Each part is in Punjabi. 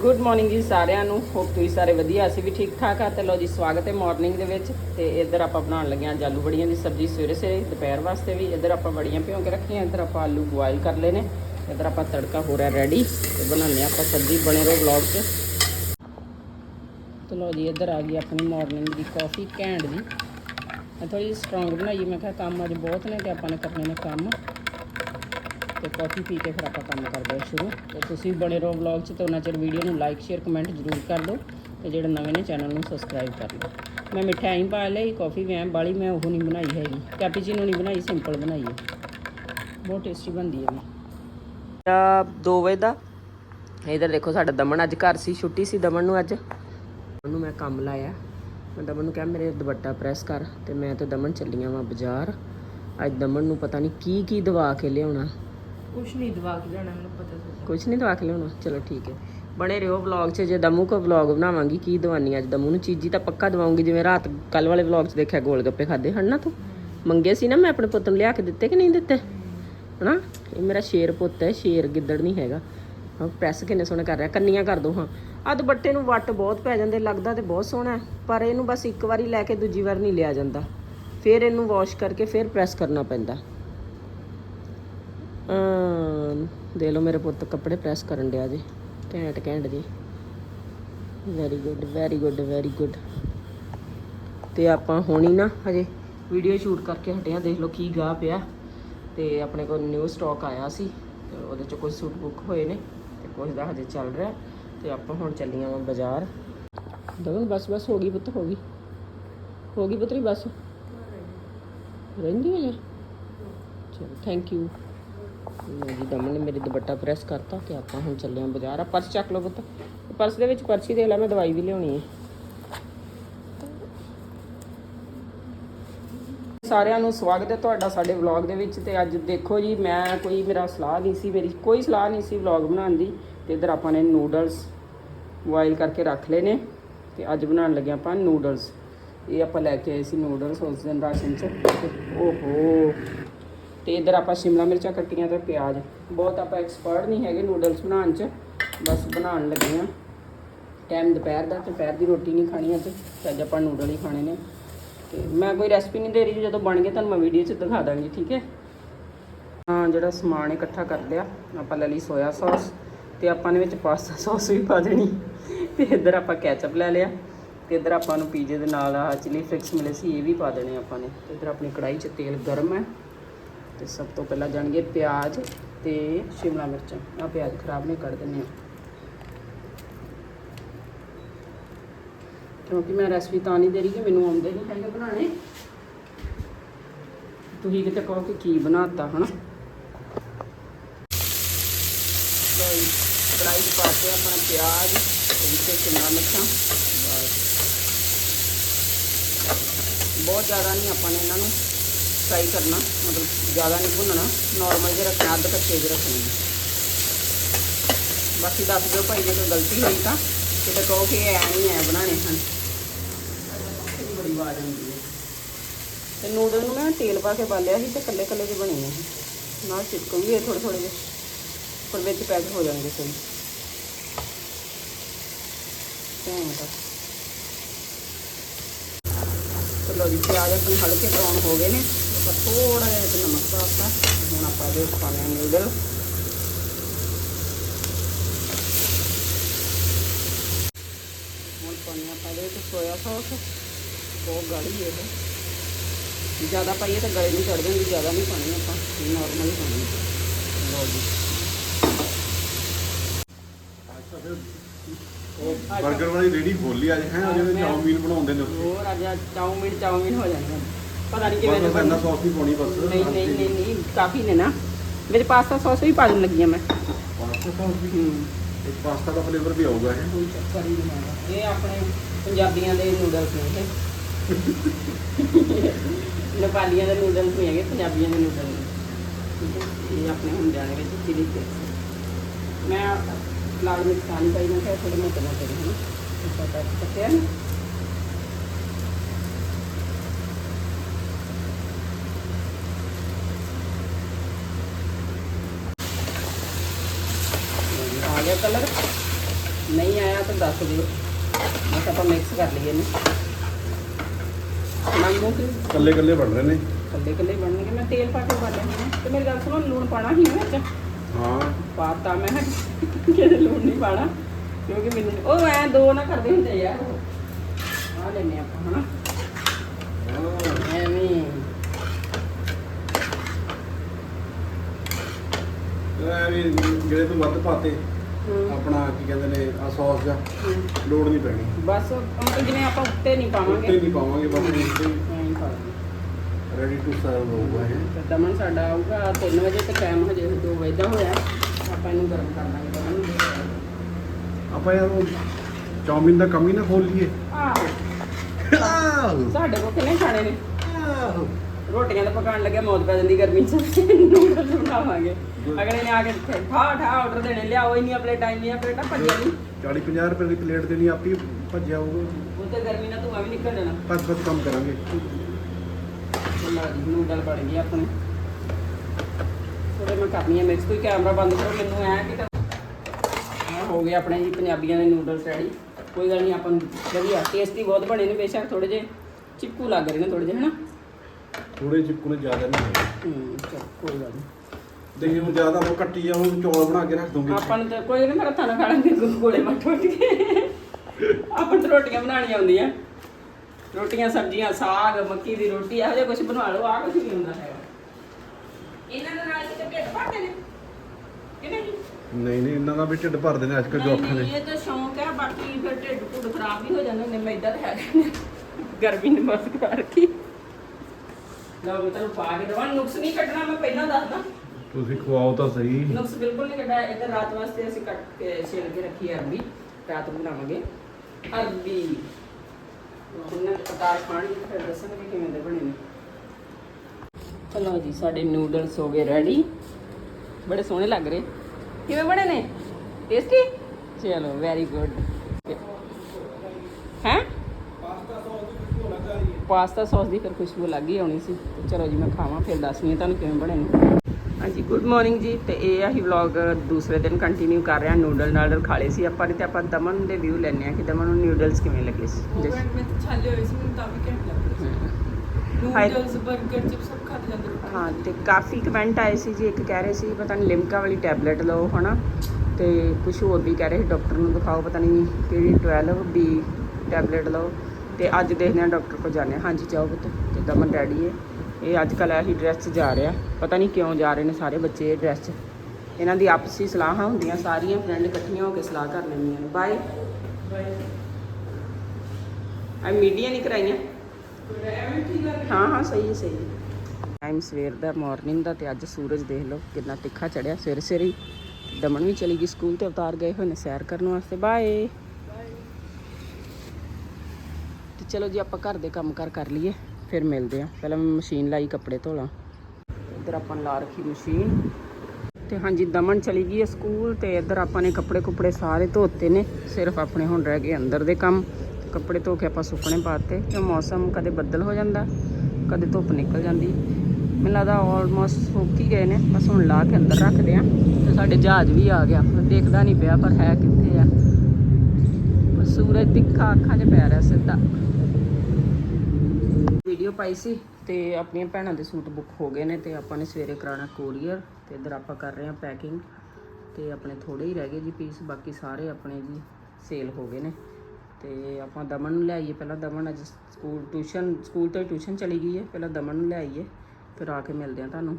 ਗੁੱਡ ਮਾਰਨਿੰਗ ਜੀ ਸਾਰਿਆਂ ਨੂੰ। ਹੋਪ ਤੁਸੀਂ ਸਾਰੇ ਵਧੀਆ, ਅਸੀਂ ਵੀ ਠੀਕ ਠਾਕ ਆ ਤੇ ਲੋ ਜੀ, ਸਵਾਗਤ ਹੈ ਮਾਰਨਿੰਗ ਦੇ ਵਿੱਚ। ਤੇ ਇੱਧਰ ਆਪਾਂ ਬਣਾਉਣ ਲੱਗੇ ਹਾਂ ਆਲੂ ਬੜੀਆਂ ਦੀ ਸਬਜ਼ੀ ਸਵੇਰੇ ਸਵੇਰੇ, ਦੁਪਹਿਰ ਵਾਸਤੇ ਵੀ। ਇੱਧਰ ਆਪਾਂ ਬੜੀਆਂ ਭਿਉਂ ਕੇ ਰੱਖੀਆਂ, ਇੱਧਰ ਆਪਾਂ ਆਲੂ ਬੁਆਇਲ ਕਰ ਲਏ ਨੇ। ਇੱਧਰ ਆਪਾਂ ਤੜਕਾ ਹੋ ਰਿਹਾ ਰੈਡੀ ਤੇ ਬਣਾਉਂਦੇ ਹਾਂ ਆਪਾਂ ਸਬਜ਼ੀ ਬਣੇ ਰਹੋ ਵਲੌਗ 'ਚ। ਤੇ ਲੋ ਜੀ, ਇੱਧਰ ਆ ਗਈ ਆਪਣੀ ਮਾਰਨਿੰਗ ਦੀ ਕਾਫੀ ਘੈਂਟ ਜੀ। ਮੈਂ ਥੋੜੀ ਜਿਹੀ ਸਟਰੋਂਗ ਬਣਾਈ, ਮੈਂ ਕਿਹਾ ਕੰਮ ਅੱਜ ਬਹੁਤ ਨੇ ਤੇ ਆਪਾਂ ਨੇ ਕਰਨੇ ਨੇ ਕੰਮ। ਤੇ ਕਾਫੀ ਪੀ ਕੇ ਫਿਰ ਆਪਾਂ ਕੰਮ ਕਰਦੇ ਹਾਂ ਸ਼ੁਰੂ। ਤੇ ਤੁਸੀਂ ਬਣੇ ਰਹੋ ਵਲੌਗ 'ਚ ਤੇ ਉਹਨਾਂ ਚਿਰ ਵੀਡੀਓ ਨੂੰ ਲਾਈਕ ਸ਼ੇਅਰ ਕਮੈਂਟ ਜ਼ਰੂਰ ਕਰ ਦਿਓ ਤੇ ਜਿਹੜੇ ਨਵੇਂ ਨੇ ਚੈਨਲ ਨੂੰ ਸਬਸਕ੍ਰਾਈਬ ਕਰ ਲਓ ਮੈਂ ਮਿੱਠਾ ਹੀ ਪਾ ਲਈ ਕਾਫੀ ਵੀ ਐਂ ਬਾਲੀ ਮੈਂ ਉਹ ਨਹੀਂ ਬਣਾਈ ਹੈਗੀ। ਕੈਪੀਚੀਨੋ ਨਹੀਂ ਬਣਾਈ ਸਿੰਪਲ ਬਣਾਈ ਹੈ। ਬਹੁਤ ਟੇਸਟੀ ਬਣਦੀ ਹੈ ਵੀ ਆ 2 ਵਜੇ ਦਾ। ਇਧਰ ਦੇਖੋ ਸਾਡਾ ਦਮਨ ਅੱਜ ਘਰ ਸੀ, ਛੁੱਟੀ ਸੀ ਦਮਨ ਨੂੰ ਅੱਜ। ਉਹਨੂੰ ਮੈਂ ਕੰਮ ਲਾਇਆ। ਮੈਂ ਦਮਨ ਨੂੰ ਕਿਹਾ ਮੇਰੇ ਦੁਪੱਟਾ ਪ੍ਰੈਸ ਕਰ ਤੇ ਮੈਂ ਤੇ ਦਮਨ ਚੱਲੀਆਂ ਵਾਂ ਬਾਜ਼ਾਰ। ਅੱਜ ਦਮਨ ਨੂੰ ਪਤਾ ਨਹੀਂ ਕੀ ਕੀ ਦਵਾ ਕੇ ਲਿਆਉਣਾ। ਕੁਛ ਨਹੀਂ ਦਵਾ ਕੇ ਲੈਣਾ ਮੈਨੂੰ ਪਤਾ ਸੀ ਕੁਝ ਨਹੀਂ ਦਵਾ ਕੇ ਲਿਆਉਣਾ। ਚਲੋ ਠੀਕ ਹੈ। ਬਣੇ ਰਹੋ ਵਲੌਗ 'ਚ ਜੇ ਦਮੂ ਕੋ ਵਲੌਗ ਬਣਾਵਾਂਗੀ ਕੀ ਦਵਾਨੀ ਅੱਜ? ਦਮੂ ਨੂੰ ਚੀਜ਼ੀ ਤਾਂ ਪੱਕਾ ਦਵਾਉਂਗੀ ਜਿਵੇਂ ਰਾਤ ਕੱਲ ਵਾਲੇ ਵਲੌਗ 'ਚ ਦੇਖਿਆ ਗੋਲ ਗੱਪੇ ਖਾਦੇ ਹਨ ਨਾ ਤੂੰ ਮੰਗੇ ਸੀ ਨਾ ਮੈਂ ਆਪਣੇ ਪੁੱਤ ਨੂੰ ਲਿਆ ਕੇ ਦਿੱਤੇ ਕਿ ਨਹੀਂ ਦਿੱਤੇ? ਹਨਾ? ਇਹ ਮੇਰਾ ਸ਼ੇਰ ਪੁੱਤ ਹੈ ਸ਼ੇਰ ਗਿੱਦੜ ਨਹੀਂ ਹੈਗਾ। ਹਾਂ ਪ੍ਰੈਸ ਕਿੰਨੇ ਸੋਹਣੇ ਕਰ ਰਿਹਾ ਕੰਨੀਆਂ ਕਰ ਦੋ ਹਾਂ। ਆ ਦੁਪੱਟੇ ਨੂੰ ਵੱਟ ਬਹੁਤ ਪੈ ਜਾਂਦੇ ਲੱਗਦਾ ਤੇ ਬਹੁਤ ਸੋਹਣਾ ਹੈ ਪਰ ਇਹਨੂੰ ਬਸ ਇੱਕ ਵਾਰੀ ਲੈ ਕੇ ਦੂਜੀ ਵਾਰ ਨਹੀਂ ਲਿਆ ਜਾਂਦਾ। ਫਿਰ ਇਹਨੂੰ ਵਾਸ਼ ਕਰਕੇ ਫਿਰ ਪ੍ਰੈਸ ਕਰਨਾ ਪੈਂਦਾ। ਅਮ, ਦੇ ਲਓ, ਮੇਰੇ ਪੁੱਤ ਕੱਪੜੇ ਪ੍ਰੈਸ ਕਰਨ ਡਿਆ ਜੀ। ਘੈਂਟ ਘੈਂਟ ਜੀ। Very good very good very good ਤੇ ਆਪਾਂ ਹੋਣੀ ਨਾ ਹਜੇ ਵੀਡੀਓ ਸ਼ੂਟ ਕਰਕੇ ਹਟਿਆ ਦੇਖ ਲਓ ਕੀ ਗਾ ਪਿਆ। ਤੇ ਆਪਣੇ ਕੋਲ ਨਿਊ ਸਟਾਕ ਆਇਆ ਸੀ। ਤੇ ਉਹਦੇ ਚ ਕੁਝ ਸੂਟ ਬੁੱਕ ਹੋਏ ਨੇ। ਤੇ ਕੁਝ ਦਾ ਹਜੇ ਚੱਲ ਰਿਹਾ। ਤੇ ਆਪਾਂ ਹੁਣ ਚੱਲੀਆਂ ਵਾਂ ਬਾਜ਼ਾਰ। ਦਗਨ ਬਸ ਬਸ ਹੋ ਗਈ ਪੁੱਤ, ਹੋ ਗਈ। ਹੋ ਗਈ ਪੁੱਤਰੀ, ਬਸ। ਰਹਿੰਦੀ ਹੈ ਚਲੋ ਥੈਂਕ ਯੂ ਜੀ ਦਮਨ ਨੇ ਮੇਰੀ ਦੁਪੱਟਾ ਪ੍ਰੈਸ ਕਰਤਾ ਤੇ ਆਪਾਂ ਹੁਣ ਚੱਲੇ ਆਂ ਬਾਜ਼ਾਰ। ਆ ਪਰਸ ਚੱਕ ਲਓ ਪੁੱਤ। ਪਰਸ ਦੇ ਵਿੱਚ ਪਰਚੀ ਦੇ ਲੈ, ਮੈਂ ਦਵਾਈ ਵੀ ਲਿਆਉਣੀ ਹੈ। ਸਾਰਿਆਂ ਨੂੰ ਸਵਾਗਤ ਹੈ ਤੁਹਾਡਾ ਸਾਡੇ ਵਲੌਗ ਦੇ ਵਿੱਚ ਤੇ ਅੱਜ ਦੇਖੋ ਜੀ, ਮੈਂ ਕੋਈ ਮੇਰਾ ਸਲਾਹ ਨਹੀਂ ਸੀ, ਮੇਰੀ ਕੋਈ ਸਲਾਹ ਨਹੀਂ ਸੀ ਵਲੌਗ ਬਣਾਉਣ ਦੀ। ਤੇ ਇਧਰ ਆਪਾਂ ਨੇ ਨੂਡਲਸ ਬੋਇਲ ਕਰਕੇ ਰੱਖ ਲਏ ਨੇ ਤੇ ਅੱਜ ਬਣਾਉਣ ਲੱਗੇ ਆਪਾਂ ਨੂਡਲਸ ਇਹ ਆਪਾਂ ਲੈ ਕੇ ਆਏ ਸੀ ਨੂਡਲਸ ਉਸ ਦਿਨ ਰਾਸ਼ਨ ਚ। ਤੇ ਓਹੋ। ਤੇ ਇਧਰ ਆਪਾਂ ਸ਼ਿਮਲਾ ਮਿਰਚਾਂ ਕੱਟੀਆਂ ਤੇ ਪਿਆਜ਼। ਬਹੁਤ ਆਪਾਂ ਐਕਸਪਰਟ ਨਹੀਂ ਹੈਗੇ ਨੂਡਲਸ ਬਣਾਉਣ ਚ, ਬਸ ਬਣਾਉਣ ਲੱਗੇ ਆ ਟਾਈਮ ਦੁਪਹਿਰ ਦਾ, ਦੁਪਹਿਰ ਦੀ ਰੋਟੀ ਨਹੀਂ ਖਾਣੀ ਅੱਜ, ਤੇ ਅੱਜ ਆਪਾਂ ਨੂਡਲ ਹੀ ਖਾਣੇ ਨੇ। ਤੇ ਮੈਂ ਕੋਈ ਰੈਸਪੀ ਨਹੀਂ ਦੇ ਰਹੀ, ਜਦੋਂ ਬਣ ਗਏ ਤੁਹਾਨੂੰ ਮੈਂ ਵੀਡੀਓ 'ਚ ਦਿਖਾ ਦਾਂਗੀ, ਠੀਕ ਹੈ? ਹਾਂ, ਜਿਹੜਾ ਸਮਾਨ ਇਕੱਠਾ ਕਰ ਲਿਆ, ਆਪਾਂ ਲੈ ਲਈ ਸੋਇਆ ਸੌਸ ਤੇ ਆਪਾਂ ਨੇ ਵਿੱਚ ਪਾਸਤਾ ਸੌਸ ਵੀ ਪਾ ਦੇਣੀ। ਤੇ ਇੱਧਰ ਆਪਾਂ ਕੈਚਅਪ ਲੈ ਲਿਆ ਤੇ ਇੱਧਰ ਆਪਾਂ ਨੂੰ ਪੀਜ਼ੇ ਦੇ ਨਾਲ ਆ ਚਿਲੀ ਫਲਿਕਸ ਮਿਲੇ ਸੀ, ਇਹ ਵੀ ਪਾ ਦੇਣੇ ਆਪਾਂ ਨੇ। ਤੇ ਇੱਧਰ ਆਪਣੀ ਕੜਾਈ 'ਚ ਤੇਲ ਗਰਮ ਹੈ। ਤੇ ਸਭ ਤੋਂ ਪਹਿਲਾਂ ਜਾਣਗੇ ਪਿਆਜ਼ ਤੇ ਸ਼ਿਮਲਾ ਮਿਰਚਾਂ। ਆ ਪਿਆਜ਼ ਖਰਾਬ ਨਹੀਂ ਕੱਢ ਦਿੰਦੇ ਆ ਕਿਉਂਕਿ ਮੈਂ ਰੈਸਪੀ ਤਾਂ ਨਹੀਂ ਦੇ ਰਹੀ ਕਿ ਮੈਨੂੰ ਆਉਂਦੇ ਨਹੀਂ ਹੈਗੇ ਬਣਾਉਣੇ। ਤੁਸੀਂ ਕਿਤੇ ਕਹੋ ਕਿ ਕੀ ਬਣਾਤਾ ਹਨਾ? ਲਓ ਜੀ, ਪਾ ਕੇ ਆਪਣਾ ਪਿਆਜ਼ ਵਿੱਚ ਸ਼ਿਮਲਾ ਮਿਰਚਾਂ। ਬਹੁਤ ਜ਼ਿਆਦਾ ਨਹੀਂ ਆਪਾਂ ਨੇ ਇਹਨਾਂ ਨੂੰ ਫਰਾਈ ਕਰਨਾ, ਮਤਲਬ ਜ਼ਿਆਦਾ ਨਹੀਂ ਭੁੰਨਣਾ ਨਾਰਮਲ ਜਿਹਾ ਰੱਖਣਾ, ਅੱਧ ਕੱਚੇ ਜਿਹੇ ਰੱਖਣੇ ਬਾਕੀ ਦੱਸ ਦਿਓ ਭਾਈ, ਜੇ ਕੋਈ ਗਲਤੀ ਹੋਈ ਤਾਂ ਕਿਤੇ ਕਹੋ ਕਿ ਐ ਨਹੀਂ ਐ ਬਣਾਣੇ ਹਨ। ਬੜੀ ਆਵਾਜ਼ ਆਉਂਦੀ ਹੈ। ਤੇ ਨੂਡਲ ਨੂੰ ਮੈਂ ਤੇਲ ਪਾ ਕੇ ਬਾਲਿਆ ਸੀ ਤੇ ਕੱਲੇ ਕੱਲੇ ਜਿਹੇ ਬਣੇ ਨੇ। ਨਾਲ ਚਿਪਕੂਗੇ ਥੋੜੇ ਥੋੜੇ ਜਿਹੇ ਪਰ ਵਿੱਚ ਪੈਕ ਹੋ ਜਾਣਗੇ ਸਹੀ। ਘੈਂਟ ਚਲੋ ਜੀ, ਪਿਆਜ਼ ਆਪਣੇ ਹਲਕੇ ਬਰਾਊਨ ਹੋ ਗਏ ਨੇ। ਆਪਾਂ ਥੋੜਾ ਜਿਹਾ ਇਹਦੇ ਨਮਕ ਪਾਤਾ ਹੁਣ ਆਪਾਂ ਇਹਦੇ ਵਿੱਚ ਪਾਣੇ ਨੂਡਲ ਹੁਣ ਪਾਣੀ ਆਪਾਂ ਇਹਦੇ ਵਿੱਚ ਸੋਇਆ ਸੌਸ ਬਹੁਤ ਗਾੜੀ ਹੈ ਇਹ। ਜ਼ਿਆਦਾ ਪਾਈਏ ਤਾਂ ਗਲੇ ਨੂੰ ਚੜ ਜਾਂਦੀ ਜ਼ਿਆਦਾ ਨਹੀਂ ਪਾਣੀ ਆਪਾਂ। ਨਾਰਮਲ ਹੀ ਪਾਣੀ ਲਓ ਜੀ। ਉਹ 버ਗਰ ਵਾਲੀ ਰੇੜੀ ਖੋਲੀ ਅੱਜ ਹੈ? ਉਹਦੇ ਵਿੱਚ ਚਾਉਮੀਨ ਬਣਾਉਂਦੇ ਨੇ ਹੋਰ ਅੱਜ ਚਾਉਮੀਨ ਚਾਉਮੀਨ ਹੋ ਜਾਂਦੇ ਨੇ। ਪਤਾ ਨਹੀਂ ਕਿਵੇਂ ਬਸ ਦੇ ਇੰਨਾ ਸੌਸ ਨਹੀਂ ਪਾਉਣੀ ਬਸ। ਨਹੀਂ ਨਹੀਂ ਨਹੀਂ ਨਹੀਂ ਕਾਫੀ ਨੇ ਨਾ। ਵਿੱਚ ਪਾਸਤਾ ਸੌਸ ਵੀ ਪਾ ਦੇਣ ਲੱਗੀ ਆ ਮੈਂ। ਪਾਸਤਾ ਸੌਸ ਵੀ? ਹੂੰ। ਇੱਕ ਪਾਸਤਾ ਦਾ ਫਲੇਵਰ ਵੀ ਆਊਗਾ ਇਹ? ਕੋਈ ਚੱਕਰ ਹੀ ਨਹੀਂ ਹੈਗਾ ਇਹ ਆਪਣੇ ਪੰਜਾਬੀਆਂ ਦੇ ਨੂਡਲਸ ਨੇ ਇਹ। ਨੇਪਾਲੀਆਂ ਦੇ ਨੂਡਲਸ ਨਹੀਂ ਹੈਗੇ ਪੰਜਾਬੀਆਂ ਦੇ ਨੂਡਲ ਨੇ। ਇਹ ਆਪਣੇ ਹੁਣ ਜਾਣੇ ਵਿੱਚ ਚਿਲੀ ਫਲੇਕਸ ਮੈਂ ਲਾਲ ਮਿਰਚ ਪਾਣੀ ਪਾਈ ਮੈਂ ਕਿਹਾ ਥੋੜੇ ਮੋਟੇ ਮੋਟੇ ਨੇ ਤਰ੍ਹਾਂ ਕੱਟਿਆ ਨਾ। ਆ ਗਿਆ ਕਲਰ? ਨਹੀਂ ਆਇਆ ਤਾਂ ਦੱਸ ਦਿਓ। ਬਸ ਆਪਾਂ ਮਿਕਸ ਕਰ ਲਈਏ ਇਹਨੂੰ। ਮੰਗੋ ਕਿ ਕੱਲੇ ਕੱਲੇ ਬਣ ਰਹੇ ਨੇ। ਕੱਲੇ ਕੱਲੇ ਬਣਨਗੇ। ਮੈਂ ਤੇਲ ਪਾ ਕੇ ਲੈਂਦੀ ਹਾਂ। ਤੇ ਮੇਰੀ ਗੱਲ ਸੁਣੋ ਲੂਣ ਪਾਣਾ ਹੀ ਵਿੱਚ। ਹਾਂ। ਪਾਤਾ ਮੈਂ। ਕਿਤੇ ਲੂਣ ਨਹੀਂ ਪਾਣਾ ਕਿਉਂਕਿ ਮੈਨੂੰ ਉਹ ਐ ਦੋ ਨਾ ਕਰਦੇ ਹੁੰਦੇ ਯਾਰ ਆ ਲੈਨੇ ਆਪਾਂ ਹਨਾ? ਐਵੇਂ। ਇਹ ਵੀ ਜਿਹੜੇ ਤੂੰ ਵੱਧ ਪਾਤੇ। ਆਪਣਾ ਕੀ ਕਹਿੰਦੇ ਨੇ ਆ ਸੌਸ ਦਾ। ਲੋੜ ਨਹੀਂ ਪੈਣੀ। ਬਸ ਮਤਲਬ ਜਿਵੇਂ ਆਪਾਂ ਉੱਤੇ ਨਹੀਂ ਪਾਵਾਂਗੇ। ਉੱਤੇ ਨਹੀਂ ਪਾਵਾਂਗੇ ਬਸ ਐਂ ਹੀ। ਰੈਡੀ ਟੂ ਸਰਵ ਹੋਊਗਾ ਇਹ। ਤੇ ਦਮਨ ਸਾਡਾ ਆਊਗਾ 3 ਵਜੇ ਤੇ ਟਾਈਮ ਹਜੇ 2 ਵਜੇ ਦਾ ਹੋਇਆ। ਆਪਾਂ ਇਹਨੂੰ ਗਰਮ ਕਰ ਦਮਨ ਦੇ ਆਪਾਂ ਉਹ ਚੌਮਿਨ ਦਾ ਕੰਮ ਨਾ ਖੋਲ ਲਈਏ। ਆਹੋ। ਸਾਡੇ ਕੋਲ ਕਿੰਨੇ ਖਾਣੇ ਨੇ? ਆਹੋ। ਰੋਟੀਆਂ ਤਾਂ ਪਕਾਉਣ ਲੱਗੇ ਮੌਤ ਪੈ ਜਾਂਦੀ ਗਰਮੀ ਚ। ਨੂਡਲਸ ਬਣਾਵਾਂਗੇ। ਅਗਲੇ ਨੇ ਆ ਕੇ ਠਾ ਠਾ ਆਰਡਰ ਦੇਣੇ ਲਿਆਓ ਇੰਨੀਆਂ ਪਲੇਟਾਂ ਇੰਨੀਆਂ ਪਲੇਟਾਂ ਭੱਜਿਆ ਨਹੀਂ 40 50 ਰੁਪਏ ਦੀ ਪਲੇਟ ਦੇਣੀ ਆਪੀ ਭੱਜਿਆ ਹੋਊਗਾ। ਉਹ ਤੇ ਗਰਮੀ ਨਾਲ ਧੂਆ ਵੀ ਨਿਕਲ ਜਾਣਾ। ਭੱਜ ਭੱਜ ਕੰਮ ਕਰਾਂਗੇ। ਲਓ ਜੀ ਨੂਡਲ ਬਣ ਗਏ ਆਪਣੇ। ਥੋੜੇ ਮੈਂ ਕਰਨੀ ਹੈ ਮਿਕਸ ਕੋਈ ਕੈਮਰਾ ਬੰਦ ਕਰੋ ਮੈਨੂੰ ਐ ਕਿ ਆਹ ਹੋ ਗਏ ਆਪਣੇ ਜੀ ਪੰਜਾਬੀਆਂ ਦੇ ਨੂਡਲਸ ਰੈਡੀ ਕੋਈ ਗੱਲ ਨਹੀਂ ਆਪਾਂ ਨੂੰ ਵਧੀਆ ਟੇਸਟੀ ਬਹੁਤ ਬਣੇ ਨੇ ਬੇਸ਼ੱਕ ਥੋੜੇ ਜਿਹੇ। ਚਿਪਕੂ ਲੱਗ ਰਹੇ ਨੇ ਥੋੜੇ ਜਿਹੇ ਹਨਾ? ਥੋੜੇ ਚਿਪਕੂ ਨੇ ਜ਼ਿਆਦਾ ਨਹੀਂ ਹੋਏ। ਹੂੰ ਚਲ ਕੋਈ ਗੱਲ ਨਹੀਂ ਦੇਖੀ ਹੁਣ ਜ਼ਿਆਦਾ ਉਹ ਕੱਟੀ ਜਾ ਹੁਣ ਚੌਲ ਬਣਾ ਕੇ ਰੱਖ ਦੂੰਗੇ। ਆਪਾਂ ਨੂੰ ਤਾਂ ਕੋਈ ਨਹੀਂ ਮੇਰਾ ਥਾਣਾ ਖਾ ਲਾਂਗੇ ਗੋਲੇ ਕੇ ਆਪਾਂ ਨੂੰ ਤਾਂ ਰੋਟੀਆਂ ਬਣਾਉਣੀਆਂ ਆਉਂਦੀਆਂ। ਰੋਟੀਆਂ ਸਬਜ਼ੀਆਂ ਸਾਗ ਮੱਕੀ ਦੀ ਰੋਟੀ ਇਹੋ ਜਿਹਾ ਕੁਝ ਬਣਾ ਲਓ ਆ ਕੁਝ ਨਹੀਂ ਹੁੰਦਾ ਹੈਗਾ। ਇਹਨਾਂ ਦੇ ਨਾਲ ਕਿਤੇ ਢਿੱਡ ਭਰਦੇ ਨੇ? ਕਿ ਨਹੀਂ? ਨਹੀਂ ਨਹੀਂ ਇਹਨਾਂ ਦਾ ਵੀ ਢਿੱਡ ਭਰਦੇ ਨੇ ਅੱਜ ਕੱਲ੍ਹ ਨਹੀਂ ਜੋਖਾਂ ਨਹੀਂ ਦੇ ਇਹ ਤਾਂ ਸ਼ੌਂਕ ਹੈ ਬਾਕੀ ਫਿਰ ਢਿੱਡ ਢੁੱਡ ਖਰਾਬ ਵੀ ਹੋ ਜਾਂਦੇ ਨੇ ਮੈਂ ਇਦਾਂ ਤਾਂ ਹੈ ਗਰਮੀ ਨੇ ਬਸ ਕਰ ਰੱਖੀ। ਲਓ ਮੈਂ ਤੁਹਾਨੂੰ ਪਾ ਕੇ ਦਵਾਂ। ਨੁਕਸ ਨਹੀਂ ਕੱਢਣਾ ਮੈਂ ਪਹਿਲਾਂ ਦੱਸਦਾ। ਤੁਸੀਂ ਖਵਾਓ ਤਾਂ ਸਹੀ। ਨੁਕਸ ਬਿਲਕੁਲ ਨਹੀਂ ਕੱਢਿਆ ਇੱਧਰ ਰਾਤ ਵਾਸਤੇ ਅਸੀਂ ਕੱਟ ਕੇ ਛਿਲ ਕੇ ਰੱਖੀ ਹੈ ਅਰਬੀ। ਰਾਤ ਨੂੰ ਬਣਾਵਾਂਗੇ। ਅਰਬੀ। ਜਿੰਨਾ ਕੁ ਪਤਾ ਖਾਣਗੇ ਫਿਰ ਦੱਸਣਗੇ ਕਿਵੇਂ ਦੇ ਬਣੇ ਨੇ। ਚਲੋ ਜੀ ਸਾਡੇ ਨੂਡਲਸ ਹੋ ਗਏ ਰੈਡੀ ਬੜੇ ਸੋਹਣੇ ਲੱਗ ਰਹੇ। ਕਿਵੇਂ ਬਣੇ ਨੇ? ਟੇਸਟੀ ਚਲੋ ਵੈਰੀ ਗੁੱਡ ਹੈ ਪਾਸਤਾ ਸੌਸ ਦੀ ਫਿਰ ਖੁਸ਼ਬੂ ਲੱਗ ਹੀ ਆਉਣੀ ਸੀ। ਤੇ ਚਲੋ ਜੀ ਮੈਂ ਖਾਵਾਂ ਫਿਰ ਦੱਸਣੀ ਤੁਹਾਨੂੰ ਕਿਵੇਂ ਬਣੇ ਨੇ ਹਾਂਜੀ ਗੁੱਡ ਮਾਰਨਿੰਗ ਜੀ। ਤੇ ਇਹ ਆਹੀ ਵਲੌਗ ਦੂਸਰੇ ਦਿਨ ਕੰਟੀਨਿਊ ਕਰ ਰਿਹਾ ਨੂਡਲ ਖਾ ਲਏ ਸੀ। ਆਪਾਂ ਨੇ ਤੇ ਆਪਾਂ ਦਮਨ ਦੇ ਵਿਊ ਲੈਣੇ ਆ ਕਿ ਦਮਨ ਨੂੰ ਨੂਡਲਸ ਕਿਵੇਂ ਲੱਗੇ ਸੀ। ਮੈਂ ਤਾਂ ਛਾਲੇ ਹੋਏ ਸੀ ਮੈਨੂੰ ਤਾਂ ਵੀ ਘੈਂਟ ਲੱਗਦੇ ਹਾਏ। ਨੂਡਲਸ 버ਗਰ ਚਿਪਸ ਸਭ ਖਾਦੇ ਜਾਂਦੇ ਹਾਂ ਤੇ ਕਾਫੀ ਕਮੈਂਟ ਆਏ ਸੀ ਜੀ। ਇੱਕ ਕਹਿ ਰਹੇ ਸੀ ਪਤਾ ਨਹੀਂ ਲਿਮਕਾ ਵਾਲੀ ਟੈਬਲੇਟ ਲਓ ਹਨਾ। ਤੇ ਕੁਝ ਹੋਰ ਵੀ ਕਹਿ ਰਹੇ ਸੀ ਡਾਕਟਰ ਨੂੰ ਦਿਖਾਓ ਪਤਾ ਨਹੀਂ ਕਿਹੜੀ 12 ਬੀ ਟੈਬਲੇਟ ਲਓ। ਤੇ ਅੱਜ ਦੇਖਦੇ ਹਾਂ ਡਾਕਟਰ ਕੋਲ ਜਾਂਦੇ ਹਾਂ। ਹਾਂਜੀ, ਜਾਓ ਪੁੱਤ ਤੇ ਦਮਨ ਡੈਡੀ ਹੈ ਇਹ ਅੱਜ ਕੱਲ੍ਹ ਇਹੀ ਡਰੈਸ 'ਚ ਜਾ ਰਿਹਾ। ਪਤਾ ਨਹੀਂ ਕਿਉਂ ਜਾ ਰਹੇ ਨੇ ਸਾਰੇ ਬੱਚੇ ਇਹ ਡਰੈਸ 'ਚ। ਇਹਨਾਂ ਦੀ ਆਪਸੀ ਸਲਾਹਾਂ ਹੁੰਦੀਆਂ, ਸਾਰੀਆਂ ਫਰੈਂਡ ਇਕੱਠੀਆਂ ਹੋ ਕੇ ਸਲਾਹ ਕਰ ਲੈਂਦੀਆਂ ਨੇ। ਬਾਏ ਆ ਮੀਡੀਆ ਨਹੀਂ ਕਰਾਈਆਂ? ਹਾਂ ਹਾਂ, ਸਹੀ ਹੈ ਸਹੀ ਹੈ। ਟਾਈਮ ਸਵੇਰ ਦਾ ਮਾਰਨਿੰਗ ਦਾ ਤੇ ਅੱਜ ਸੂਰਜ ਦੇਖ ਲਓ ਕਿੰਨਾ ਤਿੱਖਾ ਚੜਿਆ ਸਵੇਰੇ ਸਵੇਰੇ ਹੀ ਦਮਨ ਵੀ ਚਲੀ ਗਈ ਸਕੂਲ ਤੇ ਅਵਤਾਰ ਗਏ ਹੋਏ ਨੇ ਸੈਰ ਕਰਨ ਵਾਸਤੇ। ਬਾਏ ਤੇ ਚਲੋ ਜੀ, ਆਪਾਂ ਘਰ ਦੇ ਕੰਮ ਕਾਰ ਕਰ ਲਈਏ, ਫਿਰ ਮਿਲਦੇ ਆ ਪਹਿਲਾਂ ਮੈਂ ਮਸ਼ੀਨ ਲਾਈ, ਕੱਪੜੇ ਧੋਲਾਂ। ਇੱਧਰ ਆਪਾਂ ਲਾ ਰੱਖੀ ਮਸ਼ੀਨ। ਤੇ ਹਾਂਜੀ, ਦਮਨ ਚਲੀ ਗਈ ਹੈ ਸਕੂਲ ਤੇ ਇੱਧਰ ਆਪਾਂ ਨੇ ਕੱਪੜੇ ਕੁਪੜੇ ਸਾਰੇ ਧੋਤੇ ਨੇ, ਸਿਰਫ ਆਪਣੇ ਹੁਣ ਰਹਿ ਗਏ ਅੰਦਰ ਦੇ ਕੰਮ। ਕੱਪੜੇ ਧੋ ਕੇ ਆਪਾਂ ਸੁੱਕਣੇ ਪਾਤੇ ਕਿ ਮੌਸਮ ਕਦੇ ਬੱਦਲ ਹੋ ਜਾਂਦਾ, ਕਦੇ ਧੁੱਪ ਨਿਕਲ ਜਾਂਦੀ। ਮੈਨੂੰ ਲੱਗਦਾ ਆਲਮੋਸਟ ਸੁੱਕ ਹੀ ਗਏ ਨੇ, ਬਸ ਹੁਣ ਲਾ ਕੇ ਅੰਦਰ ਰੱਖਦੇ ਆ ਤੇ ਸਾਡੇ ਜਹਾਜ਼ ਵੀ ਆ ਗਿਆ ਦੇਖਦਾ ਨਹੀਂ ਪਿਆ ਪਰ ਹੈ ਕਿੱਥੇ ਆ। ਸੂਰਜ ਤਿੱਖਾ ਅੱਖਾਂ 'ਚ ਪੈ ਰਿਹਾ ਸਿੱਧਾ। ਵੀਡੀਓ ਪਾਈ ਸੀ ਤੇ ਆਪਣੀਆਂ ਭੈਣਾਂ ਦੇ ਸੂਟ ਬੁੱਕ ਹੋ ਗਏ ਨੇ ਤੇ ਆਪਾਂ ਨੇ ਸਵੇਰੇ ਕਰਾਉਣਾ ਕੋਰੀਅਰ ਤੇ ਇੱਧਰ ਆਪਾਂ ਕਰ ਰਹੇ ਹਾਂ ਪੈਕਿੰਗ ਤੇ ਆਪਣੇ ਥੋੜੇ ਹੀ ਰਹਿ ਗਏ ਜੀ ਪੀਸ ਬਾਕੀ ਸਾਰੇ ਆਪਣੇ ਜੀ ਸੇਲ ਹੋ ਗਏ ਨੇ ਤੇ ਆਪਾਂ ਦਮਨ ਨੂੰ ਲੈ ਆਈਏ ਪਹਿਲਾਂ ਦਮਨ ਅੱਜ ਸਕੂਲ ਟਿਊਸ਼ਨ ਸਕੂਲ ਤੋਂ ਟਿਊਸ਼ਨ ਚਲੀ ਗਈ ਹੈ ਪਹਿਲਾਂ ਦਮਨ ਨੂੰ ਲੈ ਆਈਏ ਫਿਰ ਆ ਕੇ ਮਿਲਦੇ ਹਾਂ ਤੁਹਾਨੂੰ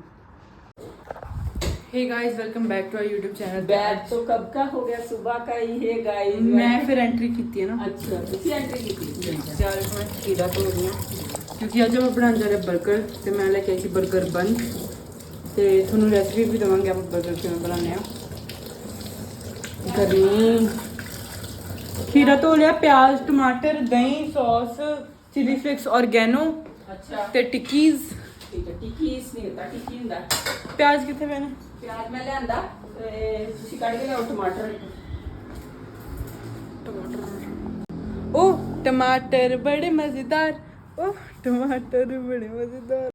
hey guys welcome back to our YouTube channel batch तो कब का हो गया सुबह का ही है गाइस मैं फिर एंट्री की है ना अच्छा ਤੁਸੀਂ ਐਂਟਰੀ ਕੀਤੀ चार मिनट ਕੀੜਾ ਤੋਂ ਦੀਆਂ ਕਿਉਂਕਿ ਅੱਜ ਮੈਂ ਬਣਾਉਣ ਜਾ ਰਹੇ 버ਗਰ ਤੇ ਮੈਂ ਲੈ ਕੇ ਆਈ ਸੀ 버ਗਰ ਬਨ ਤੇ ਤੁਹਾਨੂੰ ਰੈਸਪੀ ਵੀ ਦਵਾਂਗੇ ਆਪਾਂ 버ਗਰ ਕਿਵੇਂ ਬਣਾਉਣੇ ਆ ਗਰਮੀ। ਖੀਰਾ ਧੋ ਲਿਆ ਪਿਆਜ਼ ਟਮਾਟਰ ਦਹੀਂ ਸੌਸ ਚਿਲੀ ਫਲੇਕਸ ਔਰਗੈਨੋ ਅੱਛਾ। ਤੇ ਟਿੱਕੀਜ਼। ਠੀਕ ਹੈ ਟਿੱਕੀਜ਼ ਨਹੀਂ ਹੁੰਦਾ ਟਿੱਕੀ ਹੁੰਦਾ। ਪਿਆਜ਼ ਕਿੱਥੇ ਪੈਣਾ? ਪਿਆਜ਼ ਮੈਂ ਲਿਆਂਦਾ ਤੇ ਤੁਸੀਂ ਕੱਢ ਕੇ ਲਿਆਓ ਟਮਾਟਰ। ਟਮਾਟਰ। ਉਹ ਟਮਾਟਰ ਬੜੇ ਮਜ਼ੇਦਾਰ। ಟೊಮಾಟೋದು ಬಿಡಿ ಮದಿದ್ದಾರ